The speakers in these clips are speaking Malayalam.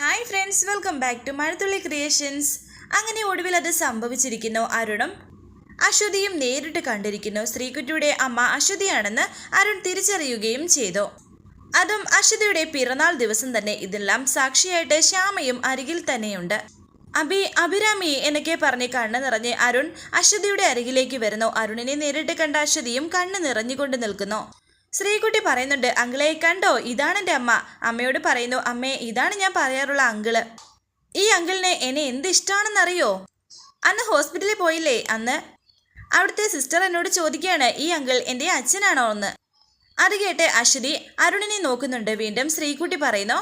Hi friends welcome back to Mazhathulli creations അങ്ങനെ ഒടുവിൽ അത് സംഭവിച്ചിരിക്കുന്നു അരുണും അശ്വതിയും നേരിട്ട് കണ്ടിരിക്കുന്നു. ശ്രീകുട്ടിയുടെ അമ്മ അശ്വതിയാണെന്ന് അരുൺ തിരിച്ചറിയുകയും ചെയ്തു. അതും അശ്വതിയുടെ പിറന്നാൾ ദിവസം തന്നെ ഇതെല്ലാം സാക്ഷിയായിട്ട് ശ്യാമയും അരികിൽ തന്നെയുണ്ട്. അബി അഭിരാമി എന്നൊക്കെ പറഞ്ഞ് കണ്ണു നിറഞ്ഞ് അരുൺ അശ്വതിയുടെ അരികിലേക്ക് വരുന്നു. അരുണിനെ നേരിട്ട് കണ്ട അശ്വതിയും കണ്ണു നിറഞ്ഞുകൊണ്ട് നിൽക്കുന്നു. ശ്രീകുട്ടി പറയുന്നുണ്ട് അങ്കിളെ കണ്ടോ? ഇതാണ് എന്റെ അമ്മ. അമ്മയോട് പറയുന്നു അമ്മേ ഇതാണ് ഞാൻ പറയാറുള്ള അങ്കിൾ. ഈ അങ്കിളിനെ എന്നെ എന്ത് ഇഷ്ടമാണെന്നറിയോ അന്ന് ഹോസ്പിറ്റലിൽ പോയില്ലേ അന്ന്? അവിടുത്തെ സിസ്റ്റർ എന്നോട് ചോദിക്കുകയാണ് ഈ അങ്കിൾ എന്റെ അച്ഛനാണോ എന്ന്? അത് കേട്ട് അശ്വതി അരുണിനെ നോക്കുന്നുണ്ട്. വീണ്ടും ശ്രീകുട്ടി പറയുന്നു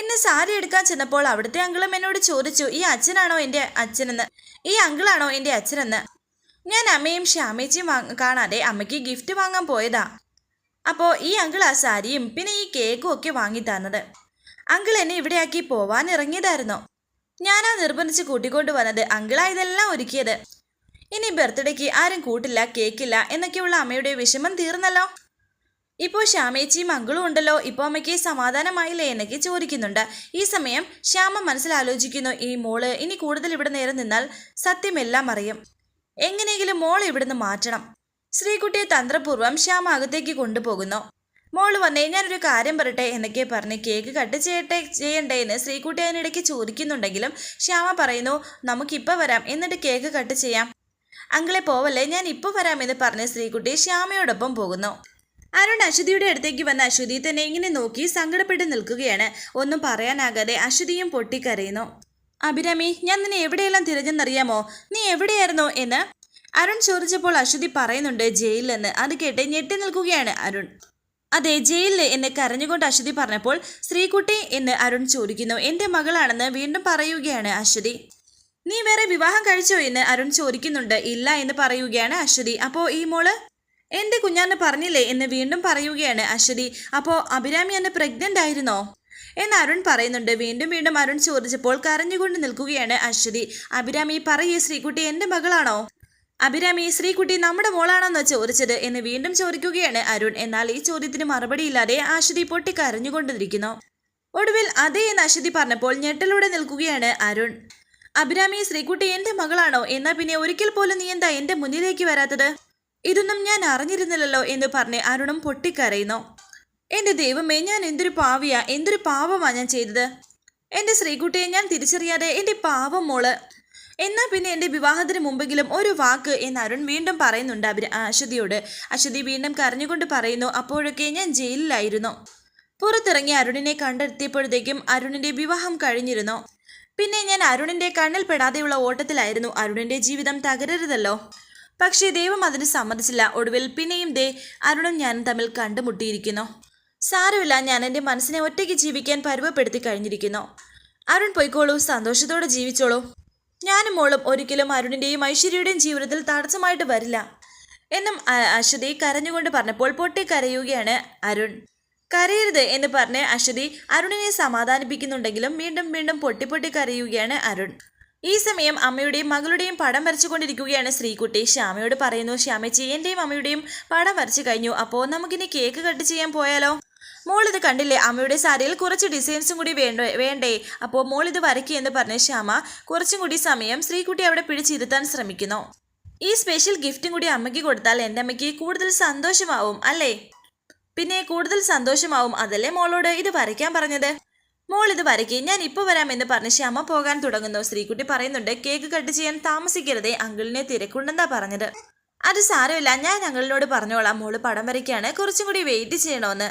എന്നെ സാരി എടുക്കാൻ ചെന്നപ്പോൾ അവിടുത്തെ അങ്കിളും എന്നോട് ചോദിച്ചു ഈ അച്ഛനാണോ എന്റെ അച്ഛനെന്ന്? ഈ അങ്കിളാണോ എന്റെ അച്ഛനെന്ന്? ഞാൻ അമ്മയും ശ്യാമേച്ചിയും കാണാതെ അമ്മയ്ക്ക് ഗിഫ്റ്റ് വാങ്ങാൻ പോയതാ. അപ്പോൾ ഈ അങ്കിൾ ആ സാരിയും പിന്നെ ഈ കേക്കും ഒക്കെ വാങ്ങി തന്നത്. അങ്കിൾ എന്നെ ഇവിടെയാക്കി പോവാൻ ഇറങ്ങിയതായിരുന്നു. ഞാനാ നിർബന്ധിച്ച് കൂട്ടിക്കൊണ്ട് വന്നത് അങ്കിളാ ഇതെല്ലാം ഒരുക്കിയത്. ഇനി ബർത്ത്ഡേക്ക് ആരും കൂട്ടില്ല കേക്കില്ല എന്നൊക്കെയുള്ള അമ്മയുടെ വിഷമം തീർന്നല്ലോ. ഇപ്പോൾ ശ്യാമേച്ചിയും അങ്കിളും ഉണ്ടല്ലോ. ഇപ്പോൾ അമ്മയ്ക്ക് സമാധാനമായില്ലേ എന്നൊക്കെ ചോദിക്കുന്നുണ്ട്. ഈ സമയം ശ്യാമ മനസ്സിലാലോചിക്കുന്നു ഈ മോൾ ഇനി കൂടുതൽ ഇവിടെ നേരം നിന്നാൽ സത്യമെല്ലാം അറിയും. എങ്ങനെയെങ്കിലും മോൾ ഇവിടുന്ന് മാറ്റണം. ശ്രീകുട്ടിയെ തന്ത്രപൂർവം ശ്യാം അകത്തേക്ക് കൊണ്ടുപോകുന്നു. മോൾ വന്നേ ഞാനൊരു കാര്യം പറട്ടെ എന്നൊക്കെ പറഞ്ഞ് കേക്ക് കട്ട് ചെയ്യട്ടെ ചെയ്യണ്ടേ എന്ന് ശ്രീകുട്ടി അതിനിടയ്ക്ക് ചോദിക്കുന്നുണ്ടെങ്കിലും ശ്യാമ പറയുന്നു നമുക്കിപ്പോൾ വരാം എന്നിട്ട് കേക്ക് കട്ട് ചെയ്യാം. അങ്കിളെ പോവല്ലേ ഞാൻ ഇപ്പോൾ വരാമെന്ന് പറഞ്ഞ് ശ്രീകുട്ടി ശ്യാമയോടൊപ്പം പോകുന്നു. അരുൺ അശ്വതിയുടെ അടുത്തേക്ക് വന്ന അശ്വതി തന്നെ ഇങ്ങനെ നോക്കി സങ്കടപ്പെട്ട് നിൽക്കുകയാണ്. ഒന്നും പറയാനാകാതെ അശ്വതിയും പൊട്ടിക്കരയുന്നു. അഭിരാമി ഞാൻ നിന്നെ എവിടെയെല്ലാം തിരഞ്ഞെന്നറിയാമോ? നീ എവിടെയായിരുന്നോ? എന്ന് അരുൺ ചോദിച്ചപ്പോൾ അശ്വതി പറയുന്നുണ്ട് ജയിലിലെന്ന്. അത് കേട്ട് ഞെട്ടി നിൽക്കുകയാണ് അരുൺ. അതെ ജയിലിൽ എന്ന് കരഞ്ഞുകൊണ്ട് അശ്വതി പറഞ്ഞപ്പോൾ ശ്രീകുട്ടി എന്ന് അരുൺ ചോദിക്കുന്നു. എന്റെ മകളാണെന്ന് വീണ്ടും പറയുകയാണ് അശ്വതി. നീ വേറെ വിവാഹം കഴിച്ചോ? എന്ന് അരുൺ ചോദിക്കുന്നുണ്ട്. ഇല്ല എന്ന് പറയുകയാണ് അശ്വതി. അപ്പോ ഈ മോൾ? എന്റെ കുഞ്ഞാന്ന് പറഞ്ഞില്ലേ എന്ന് വീണ്ടും പറയുകയാണ് അശ്വതി. അപ്പോ അഭിരാമി എന്നെ പ്രഗ്നന്റ് ആയിരുന്നോ? എന്ന് അരുൺ പറയുന്നുണ്ട്. വീണ്ടും വീണ്ടും അരുൺ ചോദിച്ചപ്പോൾ കരഞ്ഞുകൊണ്ട് നിൽക്കുകയാണ് അശ്വതി. അഭിരാമി പറയേ ശ്രീകുട്ടി എന്റെ മകളാണോ? അഭിരാമി ശ്രീകുട്ടി നമ്മുടെ മോളാണെന്ന് ചോദിച്ചത് എന്ന് വീണ്ടും ചോദിക്കുകയാണ് അരുൺ. എന്നാൽ ഈ ചോദ്യത്തിന് മറുപടിയില്ലാതെ അശ്വതി പൊട്ടി കരഞ്ഞുകൊണ്ടിരിക്കുന്നു ഒടുവിൽ അതേ എന്ന് അശ്വതി പറഞ്ഞപ്പോൾ ഞെട്ടലൂടെ നിൽക്കുകയാണ് അരുൺ. അഭിരാമി ശ്രീകുട്ടി എന്റെ മകളാണോ? എന്നാ പിന്നെ ഒരിക്കൽ പോലും നീ എന്താ എന്റെ മുന്നിലേക്ക് വരാത്തത്? ഇതൊന്നും ഞാൻ അറിഞ്ഞിരുന്നില്ലല്ലോ എന്ന് പറഞ്ഞ് അരുണും പൊട്ടിക്കരയുന്നു. എന്റെ ദൈവമേ ഞാൻ എന്തൊരു പാവിയാ എന്തൊരു പാവമാ ഞാൻ ചെയ്തത്? എന്റെ ശ്രീകുട്ടിയെ ഞാൻ തിരിച്ചറിയാതെ എന്റെ പാവം മോൾ. എന്നാ പിന്നെ എന്റെ വിവാഹത്തിന് മുമ്പെങ്കിലും ഒരു വാക്ക് എന്ന് അരുൺ വീണ്ടും പറയുന്നുണ്ട് അഭിര അശ്വതിയോട്. അശ്വതി വീണ്ടും കരഞ്ഞുകൊണ്ട് പറയുന്നു അപ്പോഴൊക്കെ ഞാൻ ജയിലിലായിരുന്നു. പുറത്തിറങ്ങി അരുണിനെ കണ്ടെത്തിയപ്പോഴത്തേക്കും അരുണിന്റെ വിവാഹം കഴിഞ്ഞിരുന്നു. പിന്നെ ഞാൻ അരുണിന്റെ കണ്ണിൽ പെടാതെയുള്ള ഓട്ടത്തിലായിരുന്നു. അരുണിന്റെ ജീവിതം തകരരുതല്ലോ. പക്ഷേ ദൈവം അതിന് സമ്മതിച്ചില്ല. ഒടുവിൽ പിന്നെയും ദേ അരുണും ഞാനും തമ്മിൽ കണ്ടുമുട്ടിയിരിക്കുന്നു. സാരമില്ല ഞാൻ എന്റെ മനസ്സിനെ ഒറ്റയ്ക്ക് ജീവിക്കാൻ പരുവപ്പെടുത്തി കഴിഞ്ഞിരിക്കുന്നു. അരുൺ പൊയ്ക്കോളൂ സന്തോഷത്തോടെ ജീവിച്ചോളൂ. ഞാനും മോളും ഒരിക്കലും അരുണിന്റെയും ഐശ്വര്യയുടെയും ജീവിതത്തിൽ തടസ്സമായിട്ട് വരില്ല. എന്നും അശ്വതി കരഞ്ഞുകൊണ്ട് പറഞ്ഞപ്പോൾ പൊട്ടി കരയുകയാണ് അരുൺ. കരയരുത് എന്ന് പറഞ്ഞ് അശ്വതി അരുണിനെ സമാധാനിപ്പിക്കുന്നുണ്ടെങ്കിലും വീണ്ടും വീണ്ടും പൊട്ടി പൊട്ടി കരയുകയാണ് അരുൺ. ഈ സമയം അമ്മയുടെയും മകളുടെയും പടം വരച്ചുകൊണ്ടിരിക്കുകയാണ് ശ്രീകുട്ടി. ശ്യാമയോട് പറയുന്നു ശ്യാമച്ചി എന്റെയും അമ്മയുടെയും പടം വരച്ചു കഴിഞ്ഞു. അപ്പോൾ നമുക്കിനി കേക്ക് കട്ട് ചെയ്യാൻ പോയാലോ? മോൾ ഇത് കണ്ടില്ലേ? അമ്മയുടെ സാരിയിൽ കുറച്ച് ഡിസൈൻസും കൂടി വേണ്ടേ വേണ്ടേ? അപ്പോൾ മോൾ ഇത് വരയ്ക്കുക എന്ന് പറഞ്ഞ ശ്യാമ കുറച്ചും കൂടി സമയം ശ്രീകുട്ടി അവിടെ പിടിച്ചിരുത്താൻ ശ്രമിക്കുന്നു. ഈ സ്പെഷ്യൽ ഗിഫ്റ്റും കൂടി അമ്മയ്ക്ക് കൊടുത്താൽ എന്റെ അമ്മയ്ക്ക് കൂടുതൽ സന്തോഷമാവും അല്ലേ? പിന്നെ കൂടുതൽ സന്തോഷമാവും അതല്ലേ മോളോട് ഇത് വരയ്ക്കാൻ പറഞ്ഞത്? മോൾ ഇത് വരയ്ക്ക് ഞാൻ ഇപ്പോൾ വരാമെന്ന് പറഞ്ഞ് ശ്യാമ പോകാൻ തുടങ്ങുന്നു. ശ്രീകുട്ടി പറയുന്നുണ്ട് കേക്ക് കട്ട് ചെയ്യാൻ താമസിക്കരുതേ അങ്കിളിനെ തിരക്കുണ്ടെന്നാ പറഞ്ഞത്. അത് സാരമില്ല ഞാൻ അങ്കിളിനോട് പറഞ്ഞോളാം. മോൾ പടം വരയ്ക്കാണ് കുറച്ചും കൂടി വെയിറ്റ് ചെയ്യണമെന്ന്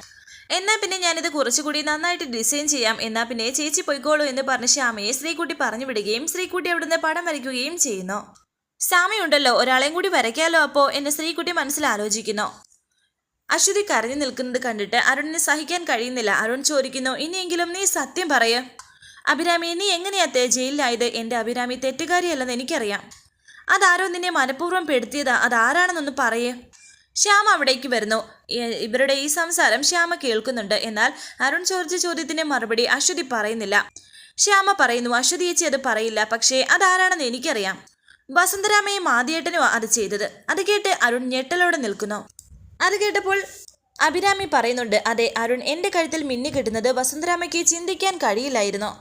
എന്നാൽ പിന്നെ ഞാനിത് കുറച്ചുകൂടി നന്നായിട്ട് ഡിസൈൻ ചെയ്യാം. എന്നാൽ പിന്നെ ചേച്ചി പൊയ്ക്കോളൂ എന്ന് പറഞ്ഞ് ശ്യാമയെ ശ്രീകുട്ടി പറഞ്ഞു വിടുകയും ശ്രീകുട്ടി അവിടുന്ന് പടം വരയ്ക്കുകയും ചെയ്യുന്നു. ശ്യാമയുണ്ടല്ലോ ഒരാളെയും കൂടി വരയ്ക്കാലോ അപ്പോൾ എന്ന് ശ്രീകുട്ടി മനസ്സിലാലോചിക്കുന്നു അശ്വതി കരഞ്ഞു നിൽക്കുന്നത് കണ്ടിട്ട് അരുണിന് സഹിക്കാൻ കഴിയുന്നില്ല. അരുൺ ചോദിക്കുന്നു ഇനിയെങ്കിലും നീ സത്യം പറയ. അഭിരാമി നീ എങ്ങനെയാത്ത ജയിലിലായത്? എന്റെ അഭിരാമി തെറ്റുകാരിയല്ലെന്ന് എനിക്കറിയാം. അതാരോ നിന്നെ മനഃപൂർവം പെടുത്തിയതാ? അതാരാണെന്നൊന്ന് പറയേ. ശ്യാമ അവിടേക്ക് വരുന്നു. ഇവരുടെ ഈ സംസാരം ശ്യാമ കേൾക്കുന്നുണ്ട്. എന്നാൽ അരുൺ ചോദിച്ച ചോദ്യത്തിന് മറുപടി അശ്വതി പറയുന്നില്ല. ശ്യാമ പറയുന്നു അശ്വതി ചേച്ചി അത് പറയില്ല. പക്ഷേ അതാരാണെന്ന് എനിക്കറിയാം. വസന്തരാമയും ആദ്യേട്ടനും അത് ചെയ്തത്. അത് കേട്ട് അരുൺ ഞെട്ടലോടെ നിൽക്കുന്നു. അത് കേട്ടപ്പോൾ അഭിരാമി പറയുന്നുണ്ട് അതെ അരുൺ എന്റെ കഴുത്തിൽ മിന്നി കിട്ടുന്നത് വസന്തരാമയ്ക്ക് ചിന്തിക്കാൻ കഴിയില്ലായിരുന്നു.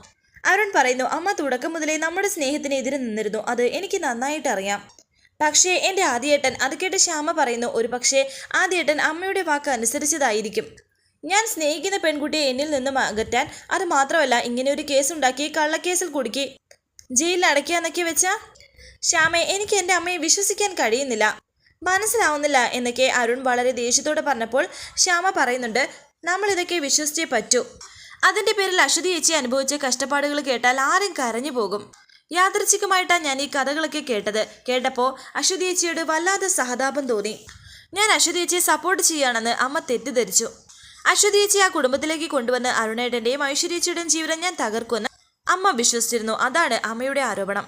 അരുൺ പറയുന്നു അമ്മ തുടക്കം മുതലേ നമ്മുടെ സ്നേഹത്തിന് എതിരെ നിന്നിരുന്നു. അത് എനിക്ക് നന്നായിട്ട് അറിയാം. പക്ഷേ എന്റെ ആദ്യേട്ടൻ അത് കേട്ട് ശ്യാമ പറയുന്നു ഒരു പക്ഷേ ആദ്യേട്ടൻ അമ്മയുടെ വാക്ക് അനുസരിച്ചതായിരിക്കും. ഞാൻ സ്നേഹിക്കുന്ന പെൺകുട്ടിയെ എന്നിൽ നിന്നും അകറ്റാൻ അത് മാത്രമല്ല ഇങ്ങനെ ഒരു കേസുണ്ടാക്കി കള്ളക്കേസിൽ കുടുക്കി ജയിലിൽ അടയ്ക്കാന്നൊക്കെ വെച്ചാ? ശ്യാമെ എനിക്ക് എന്റെ അമ്മയെ വിശ്വസിക്കാൻ കഴിയുന്നില്ല. മനസ്സിലാവുന്നില്ല എന്നൊക്കെ അരുൺ വളരെ ദേഷ്യത്തോടെ പറഞ്ഞപ്പോൾ ശ്യാമ പറയുന്നുണ്ട് നമ്മളിതൊക്കെ വിശ്വസിച്ചേ പറ്റൂ. അതിന്റെ പേരിൽ അശ്വതി ചേച്ചി അനുഭവിച്ച കഷ്ടപ്പാടുകൾ കേട്ടാൽ ആരും കരഞ്ഞു പോകും. യാദൃച്ഛികമായിട്ടാണ് ഞാൻ ഈ കഥകളൊക്കെ കേട്ടത്. കേട്ടപ്പോൾ അശ്വതി ചേച്ചിയോട് വല്ലാതെ സഹതാപം തോന്നി. ഞാൻ അശ്വതി ചേച്ചിയെ സപ്പോർട്ട് ചെയ്യുകയാണെന്ന് അമ്മ തെറ്റിദ്ധരിച്ചു. അശ്വതി ചേച്ചി ആ കുടുംബത്തിലേക്ക് കൊണ്ടുവന്ന് അരുണേട്ടന്റെയും ഐശ്വര്യേച്ചിയുടെയും ജീവിതം ഞാൻ തകർക്കുമെന്ന് അമ്മ വിശ്വസിച്ചിരുന്നു. അതാണ് അമ്മയുടെ ആരോപണം.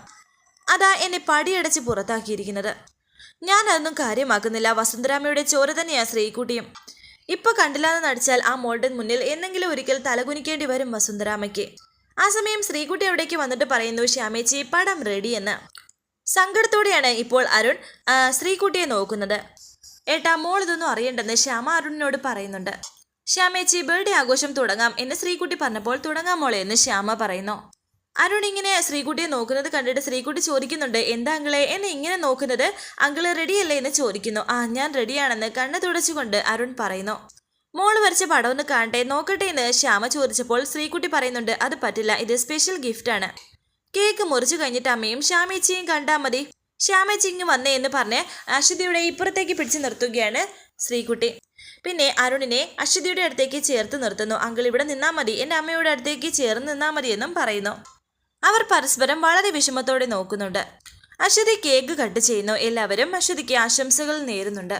അതാ എന്നെ പടിയടച്ച് പുറത്താക്കിയിരിക്കുന്നത്. ഞാൻ അതൊന്നും കാര്യമാക്കുന്നില്ല. വസുന്ധരാമയുടെ ചോര തന്നെയാണ് ശ്രീകുട്ടിയും. ഇപ്പൊ കണ്ടില്ലാന്ന് നടിച്ചാൽ ആ മോളുടെ മുന്നിൽ എന്നെങ്കിലും ഒരിക്കൽ തലകുനിക്കേണ്ടി വരും വസുന്ധരാമയ്ക്ക്. ആ സമയം ശ്രീകുട്ടി അവിടേക്ക് വന്നിട്ട് പറയുന്നു ശ്യാമേച്ചി പടം റെഡി എന്ന്. സങ്കടത്തോടെയാണ് ഇപ്പോൾ അരുൺ ശ്രീകുട്ടിയെ നോക്കുന്നത്. ഏട്ടാ മോൾ ഇതൊന്നും അറിയണ്ടെന്ന് ശ്യാമ അരുണിനോട് പറയുന്നുണ്ട്. ശ്യാമേച്ചി ബർത്ത്ഡേ ആഘോഷം തുടങ്ങാം. എന്ന് ശ്രീകുട്ടി പറഞ്ഞപ്പോൾ തുടങ്ങാം മോളെ എന്ന് ശ്യാമ പറയുന്നു. അരുൺ ഇങ്ങനെ ശ്രീകുട്ടിയെ നോക്കുന്നത് കണ്ടിട്ട് ശ്രീകുട്ടി ചോദിക്കുന്നുണ്ട് എന്താ അങ്കിളെ എന്നെ ഇങ്ങനെ നോക്കുന്നത്? അങ്കിൾ റെഡിയല്ലേ എന്ന് ചോദിക്കുന്നു. ആ ഞാൻ റെഡിയാണെന്ന് കണ്ണ് തുടച്ചുകൊണ്ട് അരുൺ പറയുന്നു. മോൾ വരച്ച പടം ഒന്ന് കാണട്ടെ. നോക്കട്ടെ എന്ന് ശ്യാമ ചോദിച്ചപ്പോൾ ശ്രീകുട്ടി പറയുന്നുണ്ട് അത് പറ്റില്ല. ഇത് സ്പെഷ്യൽ ഗിഫ്റ്റാണ് കേക്ക് മുറിച്ചു കഴിഞ്ഞിട്ട് അമ്മയും ശ്യാമേച്ചിയും കണ്ടാൽ മതി. ശ്യാമേച്ചി ഇങ്ങ് വന്നേ എന്ന് പറഞ്ഞ് അശ്വതിയുടെ ഇപ്പുറത്തേക്ക് പിടിച്ചു നിർത്തുകയാണ് ശ്രീകുട്ടി. പിന്നെ അരുണിനെ അശ്വതിയുടെ അടുത്തേക്ക് ചേർത്ത് നിർത്തുന്നു. അങ്കിൾ ഇവിടെ നിന്നാൽ മതി. എന്റെ അമ്മയുടെ അടുത്തേക്ക് ചേർന്ന് നിന്നാൽ മതി എന്നും പറയുന്നു. അവർ പരസ്പരം വളരെ വിഷമത്തോടെ നോക്കുന്നുണ്ട്. അശ്വതി കേക്ക് കട്ട് ചെയ്യുന്നു. എല്ലാവരും അശ്വതിക്ക് ആശംസകൾ നേരുന്നുണ്ട്.